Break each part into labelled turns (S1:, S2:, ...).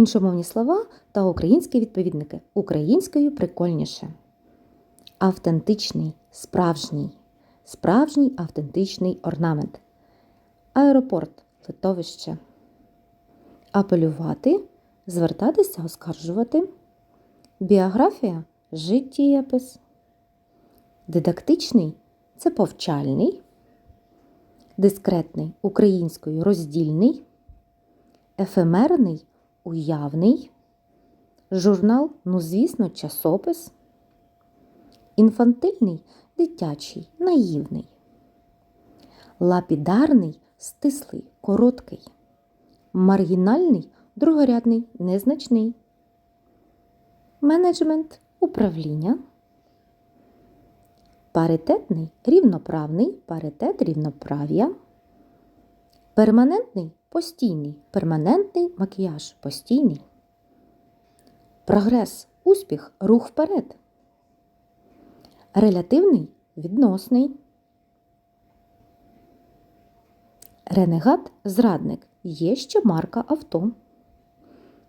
S1: Іншомовні слова та українські відповідники. Українською прикольніше. Автентичний, справжній. Справжній автентичний орнамент. Аеропорт литовище. Апелювати, звертатися, оскаржувати. Біографія життєпис. Дидактичний це повчальний. Дискретний українською роздільний. Ефемерний уявний. Журнал, ну, звісно, часопис. Інфантильний дитячий, наївний. Лапідарний стислий, короткий. Маргінальний другорядний, незначний. Менеджмент управління. Паритетний рівноправний, паритет рівноправ'я. Перманентний постійний, перманентний макіяж постійний. Прогрес успіх, рух вперед. Релятивний відносний. Ренегат зрадник є ще марка авто.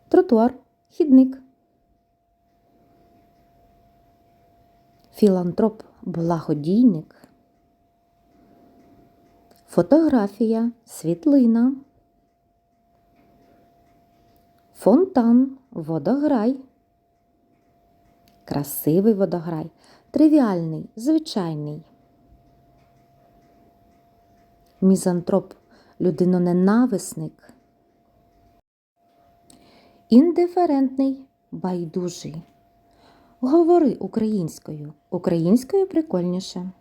S1: Тротуар хідник. Філантроп благодійник. Фотографія світлина. Фонтан водограй. Красивий водограй. Тривіальний, звичайний. Мізантроп людиноненависник. Індиферентний, байдужий. Говори українською. Українською прикольніше.